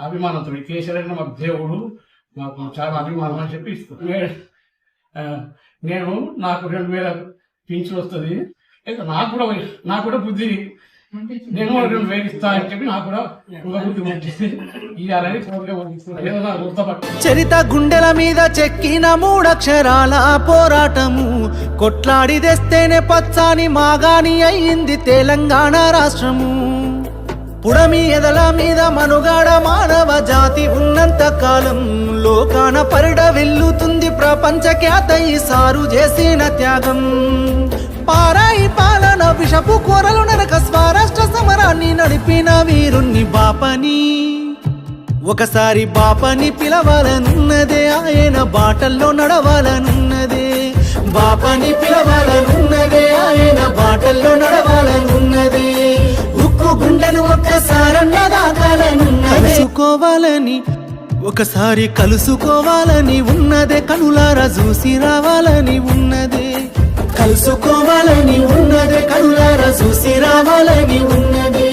అభిమానంతో కేసీఆర్ మాకు దేవుడు మాకు చాలా అభిమానం అని చెప్పి నేను నాకు రెండు వేల పింఛన్ వస్తుంది. నాకు కూడా నాకు కూడా బుద్ధి. నేను కూడా రెండు వేలు ఇస్తా అని చెప్పి నాకు కూడా ఒక బుద్ధి వచ్చింది. ఇవ్వాలని గుర్తపట్టు చరిత గుండెల మీద చెక్కిన మూడక్షరాల పోరాటము. కొట్లాడి తెస్తేనే పచ్చాని మాగాని అయ్యింది తెలంగాణ రాష్ట్రము. పుడమి ఎదల మీద మనుగాడ మానవ జాతి ఉన్నంత కాలం లోకాన పరిడ వెల్లుతుంది ప్రపంచ ఖ్యాత ఈ సారు చేసిన త్యాగం. పారాయి పాలన విషపు కూరలు నరక స్వరాష్ట్ర సమరాన్ని నడిపిన వీరుణ్ణి బాపని. ఒకసారి బాపని పిలవాలనున్నదే ఆయన బాటల్లో నడవాలనున్నదే. బాపని పిలవాలనున్నదే ఆయన బాటల్లో నడవాలను కలుసుకోవాలని ఒకసారి కలుసుకోవాలని ఉన్నదే కనులారా చూసి రావాలని ఉన్నదే. కలుసుకోవాలని ఉన్నదే కనులారా చూసి రావాలని ఉన్నదే.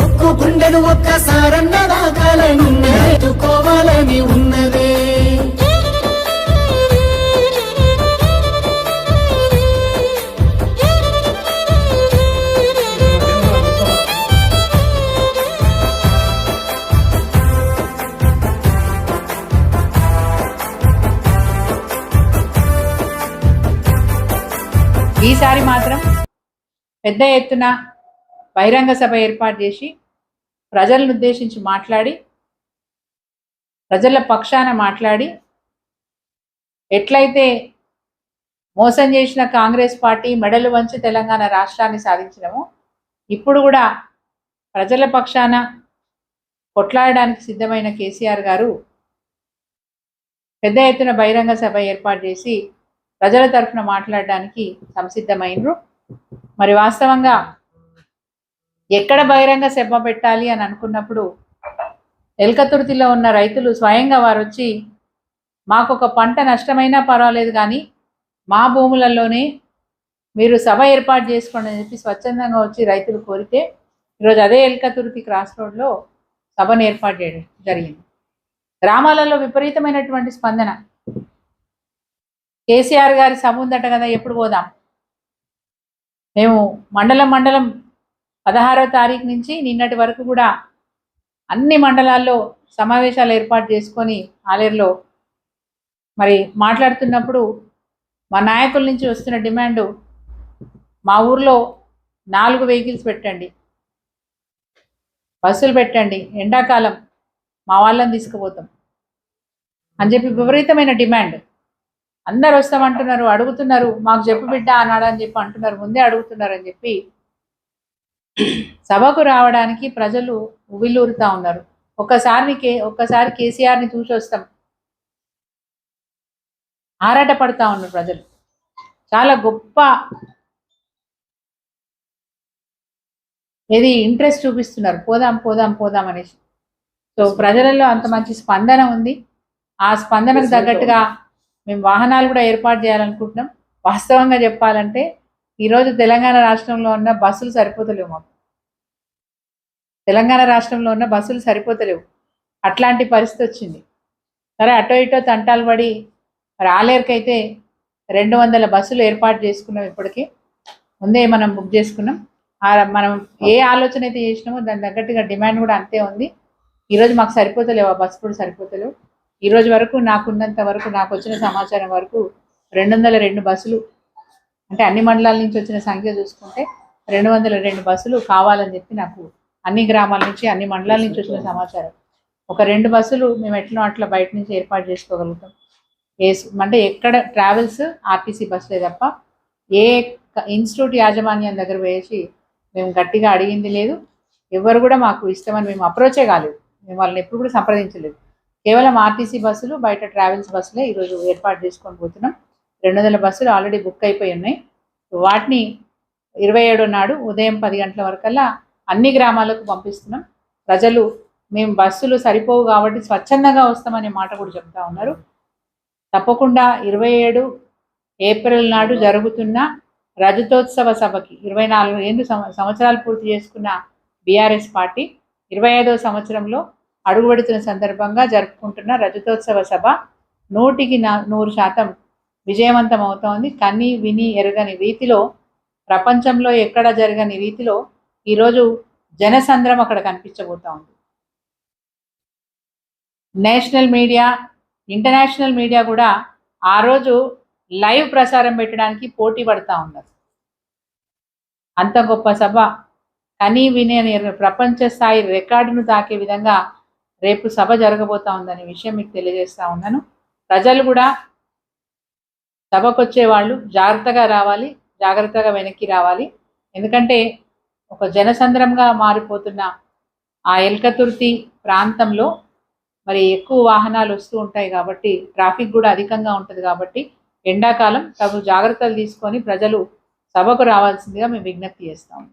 ఉక్కు గుండెను ఒక్కసారన్న దాకాలని ఉన్నదే చూసుకోవాలని ఉన్నదే. ఈసారి మాత్రం పెద్ద ఎత్తున బహిరంగ సభ ఏర్పాటు చేసి ప్రజలను ఉద్దేశించి మాట్లాడి ప్రజల పక్షాన మాట్లాడి ఎట్లయితే మోసం చేసిన కాంగ్రెస్ పార్టీ మెడలు వంచి తెలంగాణ రాష్ట్రాన్ని సాధించినమో ఇప్పుడు కూడా ప్రజల పక్షాన కొట్లాడడానికి సిద్ధమైన కేసీఆర్ గారు పెద్ద ఎత్తున బహిరంగ సభ ఏర్పాటు చేసి ప్రజల తరఫున మాట్లాడడానికి సంసిద్ధమైనరు మరి వాస్తవంగా ఎక్కడ బహిరంగ సభ పెట్టాలి అని అనుకున్నప్పుడు ఎల్కతుర్తిలో ఉన్న రైతులు స్వయంగా వారు వచ్చి మాకు ఒక పంట నష్టమైనా పర్వాలేదు కానీ మా భూములలోనే మీరు సభ ఏర్పాటు చేసుకోండి అని చెప్పి స్వచ్ఛందంగా వచ్చి రైతులు కోరితే ఈరోజు అదే ఎల్కతుర్తి క్రాస్ రోడ్లో సభను ఏర్పాటు చేయడం జరిగింది. గ్రామాలలో విపరీతమైనటువంటి స్పందన. కేసీఆర్ గారి సభ ఉందట కదా ఎప్పుడు పోదాం? మేము మండలం మండలం పదహారో తారీఖు నుంచి నిన్నటి వరకు కూడా అన్ని మండలాల్లో సమావేశాలు ఏర్పాటు చేసుకొని ఆలేరులో మరి మాట్లాడుతున్నప్పుడు మా నాయకుల నుంచి వస్తున్న డిమాండు మా ఊర్లో నాలుగు వెహికల్స్ పెట్టండి. బస్సులు పెట్టండి. ఎండాకాలం మా వాళ్ళని తీసుకుపోతాం. అని చెప్పి విపరీతమైన డిమాండ్. అందరు వస్తామంటున్నారు అడుగుతున్నారు మాకు చెప్పు బిడ్డ అన్నాడు అని చెప్పి అంటున్నారు ముందే అడుగుతున్నారు అని చెప్పి సభకు రావడానికి ప్రజలు ఉవ్విల్లూరుతా ఉన్నారు. ఒక్కసారి కే ఒక్కసారి కేసీఆర్ని చూసి వస్తాం. ఆరాట పడతా ఉన్నారు ప్రజలు. చాలా గొప్ప ఏది ఇంట్రెస్ట్ చూపిస్తున్నారు. పోదాం పోదాం పోదాం అనేసి. సో ప్రజలలో అంత మంచి స్పందన ఉంది. ఆ స్పందనకు తగ్గట్టుగా మేము వాహనాలు కూడా ఏర్పాటు చేయాలనుకుంటున్నాం. వాస్తవంగా చెప్పాలంటే ఈరోజు తెలంగాణ రాష్ట్రంలో ఉన్న బస్సులు సరిపోతలేవు మాకు. తెలంగాణ రాష్ట్రంలో ఉన్న బస్సులు సరిపోతలేవు. అట్లాంటి పరిస్థితి వచ్చింది. సరే అటో ఇటో తంటాలు పడి రాలేరుకైతే రెండు వందల బస్సులు ఏర్పాటు చేసుకున్నాం ఇప్పటికీ. ముందే మనం బుక్ చేసుకున్నాం. మనం ఏ ఆలోచన అయితే చేసినామో దాని తగ్గట్టుగా డిమాండ్ కూడా అంతే ఉంది. ఈరోజు మాకు సరిపోతలేవు ఆ బస్సు కూడా సరిపోతలేవు. ఈ రోజు వరకు నాకున్నంత వరకు నాకు వచ్చిన సమాచారం వరకు రెండు వందల రెండు బస్సులు అంటే అన్ని మండలాల నుంచి వచ్చిన సంఖ్య చూసుకుంటే రెండు వందల రెండు బస్సులు కావాలని చెప్పి నాకు అన్ని గ్రామాల నుంచి అన్ని మండలాల నుంచి వచ్చిన సమాచారం. ఒక రెండు బస్సులు మేము ఎట్లా అట్లా బయట నుంచి ఏర్పాటు చేసుకోగలుగుతాం. ఏ అంటే ఎక్కడ ట్రావెల్స్ ఆర్టీసీ బస్సులే తప్ప ఏ ఇన్స్టిట్యూట్ యాజమాన్యం దగ్గర వేసి మేము గట్టిగా అడిగింది లేదు. ఎవరు కూడా మాకు ఇష్టమని మేము అప్రోచే కాలేదు. మేము వాళ్ళని ఎప్పుడు కూడా సంప్రదించలేదు. కేవలం ఆర్టీసీ బస్సులు బయట ట్రావెల్స్ బస్సులే ఈరోజు ఏర్పాటు చేసుకొని పోతున్నాం. రెండు వందల బస్సులు ఆల్రెడీ బుక్ అయిపోయి ఉన్నాయి. వాటిని ఇరవై ఏడు నాడు ఉదయం పది గంటల వరకల్లా అన్ని గ్రామాలకు పంపిస్తున్నాం. ప్రజలు మేము బస్సులు సరిపోవు కాబట్టి స్వచ్ఛందంగా వస్తామనే మాట కూడా చెప్తా ఉన్నారు. తప్పకుండా ఇరవై ఏడు ఏప్రిల్ నాడు జరుగుతున్న రజతోత్సవ సభకి ఇరవై నాలుగు ఏళ్ళు సంవత్సరాలు పూర్తి చేసుకున్న బీఆర్ఎస్ పార్టీ ఇరవై ఐదవ సంవత్సరంలో అడుగుపెడుతున్న సందర్భంగా జరుపుకుంటున్న రజతోత్సవ సభ నూటికి నా నూరు శాతం విజయవంతం అవుతోంది కని విని ఎరగని రీతిలో ప్రపంచంలో ఎక్కడ జరగని రీతిలో ఈరోజు జనసంద్రం అక్కడ కనిపించబోతా ఉంది నేషనల్ మీడియా ఇంటర్నేషనల్ మీడియా కూడా ఆ రోజు లైవ్ ప్రసారం పెట్టడానికి పోటీ పడుతూ ఉన్నారు అంత గొప్ప సభ. కని విని ప్రపంచ స్థాయి రికార్డును తాకే విధంగా రేపు సభ జరగబోతా ఉందనే విషయం మీకు తెలియజేస్తా ఉన్నాను. ప్రజలు కూడా సభకు వచ్చే వాళ్ళు జాగ్రత్తగా రావాలి జాగ్రత్తగా వెనక్కి రావాలి. ఎందుకంటే ఒక జనసంద్రంగా మారిపోతున్న ఆ ఎల్కతుర్తి ప్రాంతంలో మరి ఎక్కువ వాహనాలు వస్తూ ఉంటాయి కాబట్టి ట్రాఫిక్ కూడా అధికంగా ఉంటుంది కాబట్టి ఎండాకాలం తగు జాగ్రత్తలు తీసుకొని ప్రజలు సభకు రావాల్సిందిగా మేము విజ్ఞప్తి చేస్తాము